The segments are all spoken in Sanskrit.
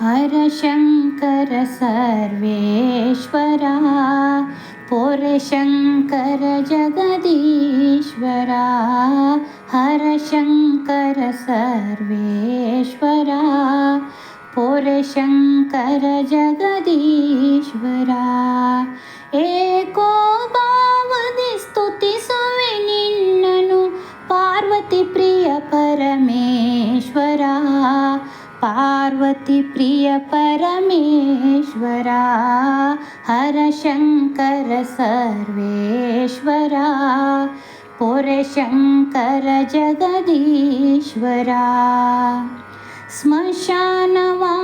हर शङ्कर सर्वेश्वरा पोर शङ्कर जगदीश्वरा हर शङ्कर सर्वेश्वरा पोर शङ्कर जगदीश्वरा एको पार्वती प्रिय परमेश्वरा हर शङ्कर सर्वेश्वरा पुरशङ्कर जगदीश्वरा श्मशानवा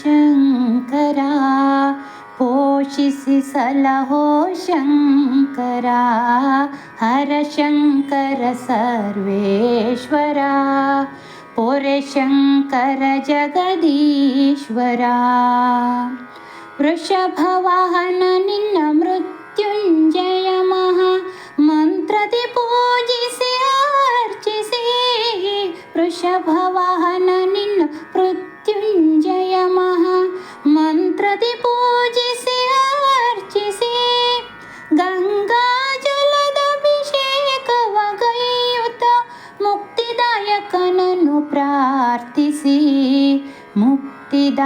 ಶಂಕರ ಪೋಷಿಸಿ ಸಲಹೋ ಶಂಕರ ಹರ ಶಂಕರ ಸರ್ವೇಶ್ವರ ಪೊರೆ ಶಂಕರ ಜಗದೀಶ್ವರ ವೃಷಭವಾಹನ ನಿನ್ನ ಮೃತ್ಯುಂಜಯ ಮಹಾ ಮಂತ್ರದಿ ಪೂಜಿಸಿ ಅರ್ಚಿಸಿ ವೃಷಭವಾಹನ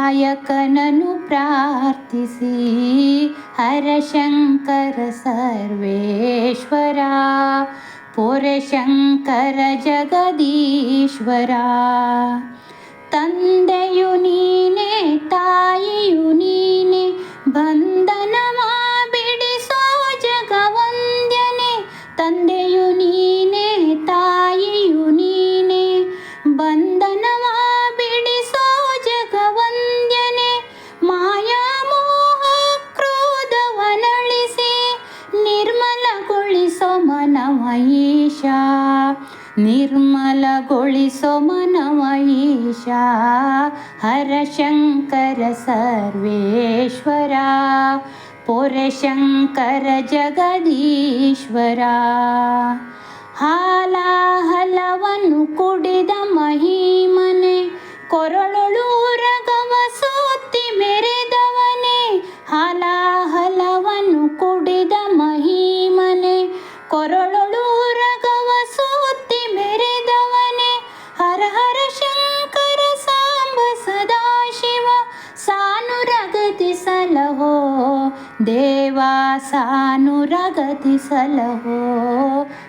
ಮುಕ್ತಿದಾಯಕನನ್ನು ಪ್ರಾರ್ಥಿಸಿ ಹರ ಶಂಕರ ಸರ್ವೇಶ್ವರ ಪೊರೆ ಶಂಕರ ಜಗದೀಶ್ವರ ತಂದೆಯು ನೀನೆ ತಾಯಿಯು ನಿರ್ಮಲಗೊಳಿಸೋ ಮನವಯೀಶ ಹರಶಂಕರ ಸರ್ವೇಶ್ವರ. ಶಂಕರ ಜಗದೀಶ್ವರ. ಹಾಲಾ देवासानुरगति सलहो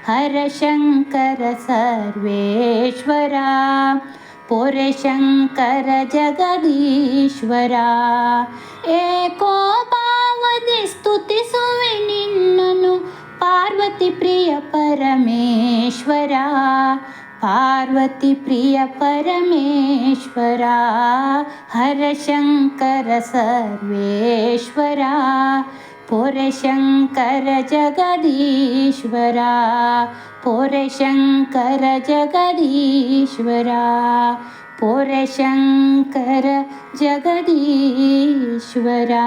हरशङ्कर सर्वेश्वरा पुरशङ्कर जगदीश्वरा एकोपावुतिसुविनिन्नु पार्वती प्रिय परमेश्वरा पार्वतीप्रियपरमेश्वरा हरशङ्कर सर्वेश्वरा पोरेशङ्कर जगदीश्वरा पोरेशङ्कर जगदीश्वरा पोरेशङ्कर जगदीश्वरा